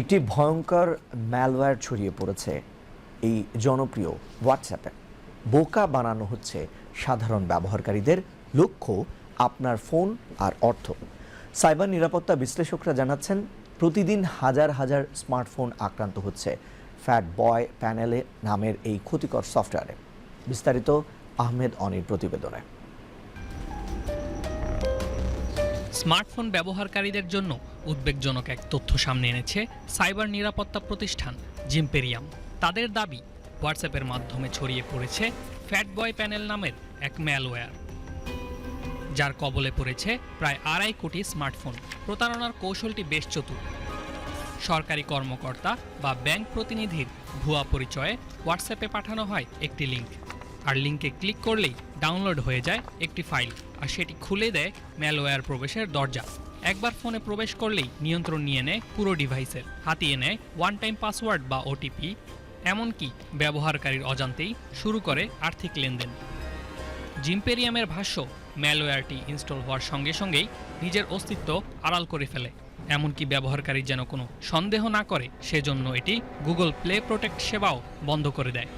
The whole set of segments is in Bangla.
একটি ভয়ঙ্কর ম্যালওয়্যার ছড়িয়ে পড়েছে এই জনপ্রিয় হোয়াটসঅ্যাপে বোকা বানানো হচ্ছে সাধারণ ব্যবহারকারীদের লক্ষ্য আপনার ফোন আর অর্থ। সাইবার নিরাপত্তা বিশ্লেষকরা জানাচ্ছেন, প্রতিদিন হাজার হাজার স্মার্টফোন আক্রান্ত হচ্ছে ফ্যাট বয় প্যানেলে নামের এই ক্ষতিকর সফটওয়্যারে। বিস্তারিত আহমেদ অনির প্রতিবেদনে। স্মার্টফোন ব্যবহারকারীদের জন্য উদ্বেগজনক এক তথ্য সামনে এনেছে সাইবার নিরাপত্তা প্রতিষ্ঠান জিম্পেরিয়াম। তাদের দাবি, হোয়াটসঅ্যাপের মাধ্যমে ছড়িয়ে পড়েছে ফ্যাট বয় প্যানেল নামের এক ম্যালওয়্যার, যার কবলে পড়েছে প্রায় আড়াই কোটি স্মার্টফোন। প্রতারণার কৌশলটি বেশ চতুর। সরকারি কর্মকর্তা বা ব্যাংক প্রতিনিধির ভুয়া পরিচয়ে হোয়াটসঅ্যাপে পাঠানো হয় একটি লিঙ্ক আর লিঙ্কে ক্লিক করলেই ডাউনলোড হয়ে যায় একটি ফাইল, আর সেটি খুলে দেয় ম্যালওয়্যার প্রবেশের দরজা। একবার ফোনে প্রবেশ করলেই নিয়ন্ত্রণ নিয়ে নেয় পুরো ডিভাইসের, হাতিয়ে নেয় ওয়ান টাইম পাসওয়ার্ড বা ওটিপি এমনকি ব্যবহারকারীর অজান্তেই শুরু করে আর্থিক লেনদেন। জিম্পেরিয়ামের ভাষ্য, ম্যালওয়্যারটি ইনস্টল হওয়ার সঙ্গে সঙ্গেই নিজের অস্তিত্ব আড়াল করে ফেলে। এমনকি ব্যবহারকারী যেন কোনো সন্দেহ না করে, সেজন্য এটি গুগল প্লে প্রোটেক্ট সেবাও বন্ধ করে দেয়।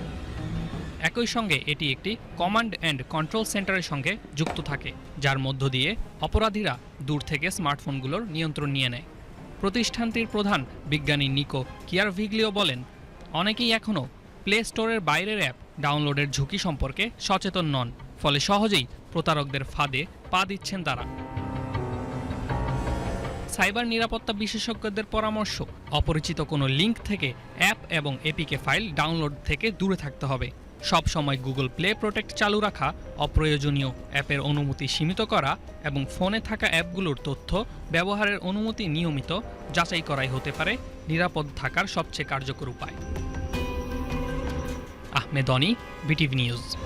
একই সঙ্গে এটি একটি কমান্ড অ্যান্ড কন্ট্রোল সেন্টারের সঙ্গে যুক্ত থাকে, যার মধ্য দিয়ে অপরাধীরা দূর থেকে স্মার্টফোনগুলোর নিয়ন্ত্রণ নিয়ে নেয়। প্রতিষ্ঠানটির প্রধান বিজ্ঞানী নিকো কিয়ারভিগলিও বলেন, অনেকেই এখনও প্লে স্টোরের বাইরের অ্যাপ ডাউনলোডের ঝুঁকি সম্পর্কে সচেতন নন, ফলে সহজেই প্রতারকদের ফাঁদে পা দিচ্ছেন তারা। সাইবার নিরাপত্তা বিশেষজ্ঞদের পরামর্শ, অপরিচিত কোনো লিঙ্ক থেকে অ্যাপ এবং এপিকে ফাইল ডাউনলোড থেকে দূরে থাকতে হবে। সব সময় গুগল প্লে প্রোটেক্ট চালু রাখা, অপ্রয়োজনীয় অ্যাপের অনুমতি সীমিত করা এবং ফোনে থাকা অ্যাপগুলোর তথ্য, ব্যবহারের অনুমতি নিয়মিত যাচাই করাই হতে পারে নিরাপদ থাকার সবচেয়ে কার্যকর উপায়। Ahmed Oni, BTV news.